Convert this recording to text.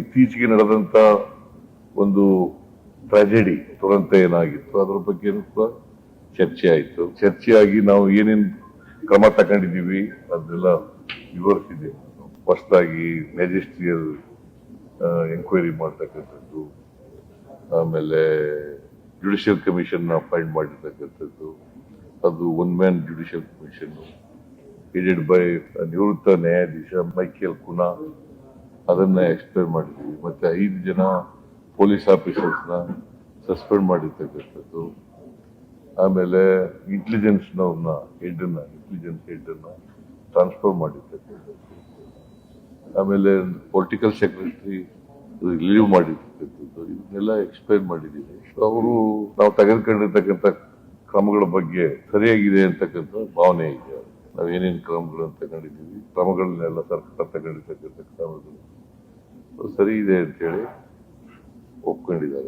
ಇತ್ತೀಚೆಗೆ ನಡೆದಂತ ಒಂದು ಟ್ರಾಜೆಡಿ ದುರಂತ ಏನಾಗಿತ್ತು ಅದರ ಬಗ್ಗೆ ಚರ್ಚೆ ಆಯಿತು. ಚರ್ಚೆಯಾಗಿ ನಾವು ಏನೇನು ಕ್ರಮ ತಗೊಂಡಿದ್ದೀವಿ ಅದೆಲ್ಲ ವಿವರಿಸಿದೆ. ಹೊಸದಾಗಿ ಮ್ಯಾಜಿಸ್ಟ್ರಿಯಲ್ ಎಂಕ್ವೈರಿ ಮಾಡ್ತಕ್ಕಂಥದ್ದು, ಆಮೇಲೆ ಜುಡಿಷಿಯಲ್ ಕಮಿಷನ್ ಅಪಾಯಿಂಟ್ ಮಾಡಿರ್ತಕ್ಕಂಥದ್ದು. ಅದು one man judicial commission headed by ನಿವೃತ್ತ ನ್ಯಾಯಾಧೀಶ ಮೈಕೇಲ್ ಕುನಾ. ಅದನ್ನ ಎಕ್ಸ್ಪ್ಲೇನ್ ಮಾಡಿದ್ವಿ. ಮತ್ತೆ ಐದು ಜನ ಪೊಲೀಸ್ ಆಫೀಸರ್ಸ್ನ ಸಸ್ಪೆಂಡ್ ಮಾಡಿರ್ತಕ್ಕಂಥದ್ದು. ಆಮೇಲೆ ಇಂಟೆಲಿಜೆನ್ಸ್ ನವ್ರನ್ನ ಹೆಡ್ ಅನ್ನ ಇಂಟೆಲಿಜೆನ್ಸ್ ಹೆಡ್ ಅನ್ನ ಟ್ರಾನ್ಸ್ಫರ್ ಮಾಡಿರ್ತಕ್ಕಂಥದ್ದು. ಆಮೇಲೆ ಪೊಲಿಟಿಕಲ್ ಸೆಕ್ರೆಟರಿ ರಿಲೀವ್ ಮಾಡಿರ್ತಕ್ಕಂಥದ್ದು. ಇದನ್ನೆಲ್ಲ ಎಕ್ಸ್ಪ್ಲೈನ್ ಮಾಡಿದ್ದೀವಿ ಅವರು ನಾವು ತೆಗೆದುಕೊಂಡಿರ್ತಕ್ಕಂಥ ಕ್ರಮಗಳ ಬಗ್ಗೆ ಸರಿಯಾಗಿದೆ ಅಂತಕ್ಕಂಥ ಭಾವನೆ ಇದೆ. ನಾವು ಏನೇನು ಕ್ರಮಗಳನ್ನು ತಗೊಂಡಿದ್ದೀವಿ ಕ್ರಮಗಳನ್ನೆಲ್ಲ ಸರ್ಕಾರ ತಗೊಂಡಿರ್ತಕ್ಕಂಥ ಕ್ರಮಗಳು. ಸರಿ ಇದೆ ಅಂತೇಳಿ ಒಪ್ಕೊಂಡಿದ್ದಾರೆ.